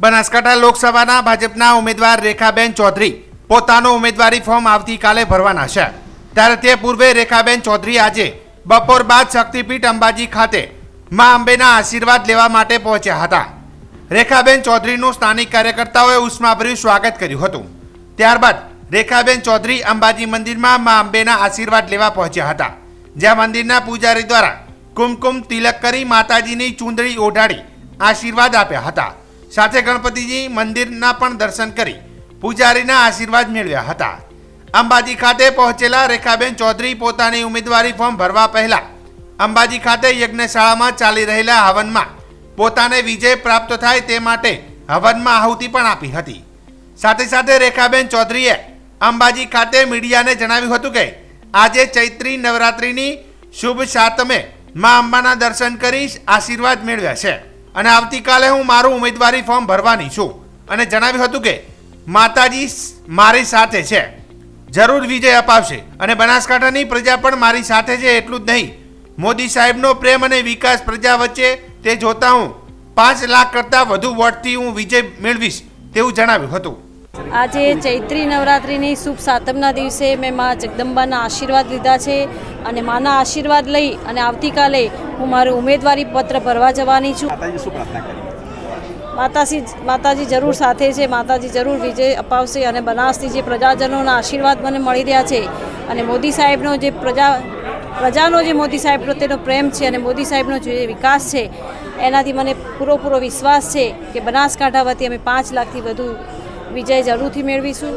બનાસકાંઠા લોકસભાના ભાજપના ઉમેદવાર રેખાબેન ચૌધરી પોતાનું ઉમેદવારી ફોર્મ આવતીકાલે ભરવાના છે. ત્યારે તે પૂર્વે રેખાબેન ચૌધરી આજે બપોર બાદ શક્તિપીઠ અંબાજી ખાતે મા અંબેના આશીર્વાદ લેવા માટે પહોંચ્યા હતા. રેખાબેન ચૌધરીનું સ્થાનિક કાર્યકર્તાઓએ ઉષ્માભર્યું સ્વાગત કર્યું હતું. ત્યારબાદ રેખાબેન ચૌધરી અંબાજી મંદિરમાં મા અંબેના આશીર્વાદ લેવા પહોંચ્યા હતા. જ્યાં મંદિરના પૂજારી દ્વારા કુમકુમ તિલક કરી માતાજીની ચૂંદડી ઓઢાડી આશીર્વાદ આપ્યા હતા. સાથે ગણપતિજી મંદિરના પણ દર્શન કરી પૂજારીના આશીર્વાદ મેળવ્યા હતા. અંબાજી ખાતે પહોંચેલા રેખાબેન ચૌધરી પોતાની ઉમેદવારી ફોર્મ ભરવા પહેલા અંબાજી ખાતે યજ્ઞશાળામાં ચાલી રહેલા હવનમાં પોતાને વિજય પ્રાપ્ત થાય તે માટે હવનમાં આહુતિ પણ આપી હતી. સાથે સાથે રેખાબેન ચૌધરીએ અંબાજી ખાતે મીડિયાને જણાવ્યું હતું કે, આજે ચૈત્રી નવરાત્રિની શુભ સાતમે મા અંબાના દર્શન કરી આશીર્વાદ મેળવ્યા છે. અને આવતીકાલે હું મારું ઉમેદવારી ફોર્મ ભરવાની છું. અને જણાવ્યું હતું કે, માતાજી મારી સાથે છે. જરૂર વિજય અપાવશે. અને બનાસકાંઠાની પ્રજા પણ મારી સાથે છે એટલું જ નહીં. મોદી સાહેબનો પ્રેમ અને વિકાસ પ્રજા વચ્ચે તે જોતા હું પાંચ લાખ કરતાં વધુ વોટથી હું વિજય મેળવીશ તેવું જણાવ્યું હતું. આજે ચૈત્રી નવરાત્રિની શુભ સાતમના દિવસે મેં મા જગદંબાના આશીર્વાદ લીધા છે. અને માના આશીર્વાદ લઈ અને આવતીકાલે હું મારું ઉમેદવારી પત્ર ભરવા જવાની છું. માતાજી માતાજી જરૂર સાથે છે. માતાજી જરૂર વિજય અપાવશે અને બનાસની જે પ્રજાજનોના આશીર્વાદ મને મળી રહ્યા છે અને મોદી સાહેબનો જે પ્રજા પ્રજાનો જે મોદી સાહેબ પ્રત્યેનો પ્રેમ છે અને મોદી સાહેબનો જે વિકાસ છે એનાથી મને પૂરો પૂરો વિશ્વાસ છે કે બનાસકાંઠા વતી અમે પાંચ લાખથી વધુ વિજય જરૂરથી મેળવીશું.